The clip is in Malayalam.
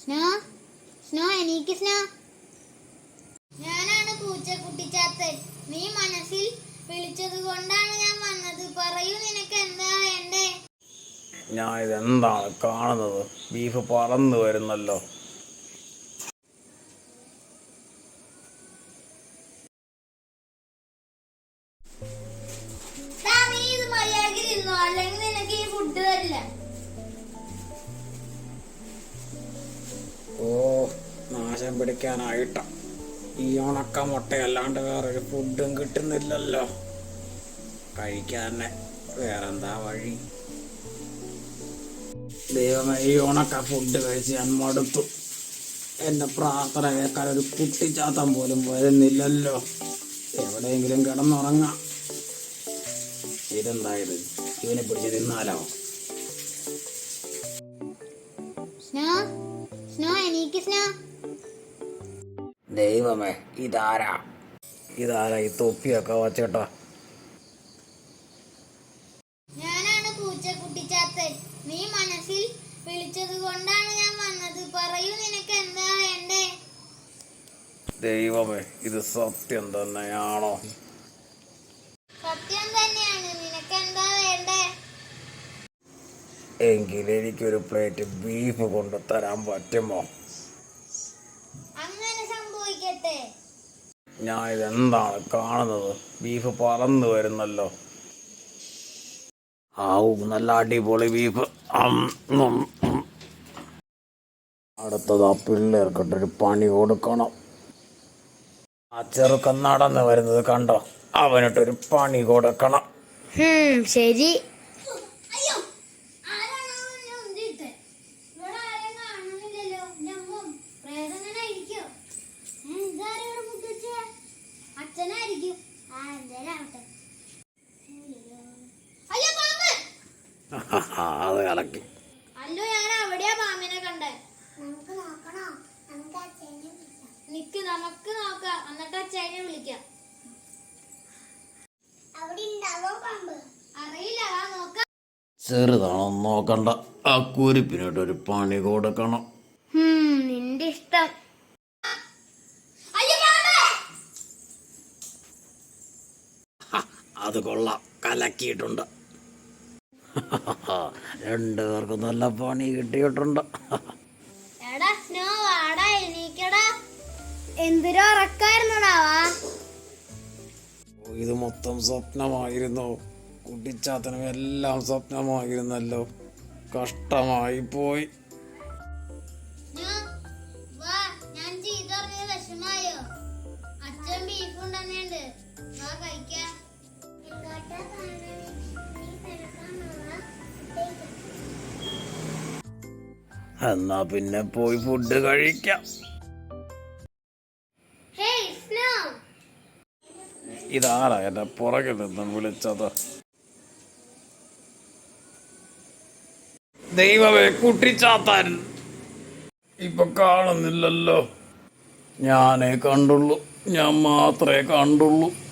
സ്നോ? സ്നോ എനിക്ക് സ്നോ. ഞാനാണ് പൂച്ചക്കുട്ടിച്ചാത്തൻ നീ മനസ്സിൽ വിളിച്ചത് കൊണ്ടാണ് ഞാൻ വന്നത്. പറയൂ നിനക്ക് എന്താ വേണ്ടേ? ഞാൻ ഇതെന്താണ് കാണുന്നത്? ബീഫ് പറന്നു വരുന്നല്ലോ. അല്ലെങ്കിൽ നിനക്ക് ഈ ഫുഡ് തരില്ല. നാശം പിടിക്കാനായിട്ട. ഈ ഉണക്ക മുട്ടയല്ലാണ്ട് വേറൊരു ഫുഡും കിട്ടുന്നില്ലല്ലോ. കഴിക്കാൻ വേറെന്താ വഴി? ദൈവമേ ഈ ഉണക്ക ഫുഡ് കഴിച്ച് ഞാൻ മടുത്തു. എന്റെ പ്രാർത്ഥന കേൾക്കാൻ ഒരു കുട്ടിച്ചാത്തം പോലും വരുന്നില്ലല്ലോ. എവിടെയെങ്കിലും കിടന്നുറങ്ങാം. ഇതെന്തായത് ഇവനെ പിടിച്ച് തിന്നാലോ? സ്നോ സ്നോ എനിക്ക് സ്നോ. ദൈവമേ ഇതാരാ? ഇതാരാ ഈ തൊപ്പിയൊക്കെ വച്ചേട്ടാ? ഞാനാണ് പൂച്ചക്കുട്ടിച്ചാത്തൻ. നീ മനസ്സിൽ വിളിച്ചത് കൊണ്ടാണ് ഞാൻ വന്നത്. പറയൂ നിനക്ക് എന്താ വേണ്ടേ? ദൈവമേ ഇത് സത്യം തന്നെയാണോ? സത്യം തന്നെയാണ്. നിനക്ക് എന്താ വേണ്ടേ? എങ്കിൽ എനിക്കൊരു പ്ലേറ്റ് ബീഫ് കൊണ്ട് തരാൻ പറ്റുമോ? ഞാൻ ഇതെന്താണ് കാണുന്നത്? ബീഫ് പറന്നു വരുന്നല്ലോ. ആവും നല്ല അടിപൊളി ബീഫ്. അടുത്തത് ആ പിള്ളേർക്കിട്ടൊരു പണി കൊടുക്കണം. ആ ചെറുക്കൻ നടന്നു വരുന്നത് കണ്ടോ? അവനിട്ടൊരു പണി കൊടുക്കണം. ശരി. നമുക്ക് കലക്കി നിക്ക് നമുക്ക് നോക്കാം. എന്നിട്ട് അച്ഛനെ വിളിക്കാം. അവിടെ ഉണ്ടാവോ പാമ്പ്? അറിയില്ല നോക്കാം. ചെറുതാണോ നോക്കണ്ട. ആ ഒരു പണി കൊടുക്കണം. നിന്റെ ഇഷ്ടം. അത് കൊള്ളാം. കലക്കിയിട്ടുണ്ട്. രണ്ടുപേർക്കും നല്ല പണി കിട്ടിയിട്ടുണ്ട്. എന്തൊരു ഉറക്കായിരുന്നടാ ഓ, ഇത് മൊത്തം സ്വപ്നമായിരുന്നു. കുട്ടിച്ചാത്തനും എല്ലാം സ്വപ്നമായിരുന്നല്ലോ. കഷ്ടമായി പോയി. അച്ഛൻ ബീഫ് ഉണ്ടെന്നുണ്ട്. വാ കഴിക്കാം. എന്നാ പിന്നെ പോയി ഫുഡ് കഴിക്കാം. ഇതാരാ എന്റെ പുറകിൽ നിന്ന് വിളിച്ചത്? ദൈവമേ കുട്ടിച്ചാത്താൻ. ഇപ്പൊ കാണുന്നില്ലല്ലോ. ഞാനേ കണ്ടുള്ളൂ. ഞാൻ മാത്രമേ കണ്ടുള്ളൂ.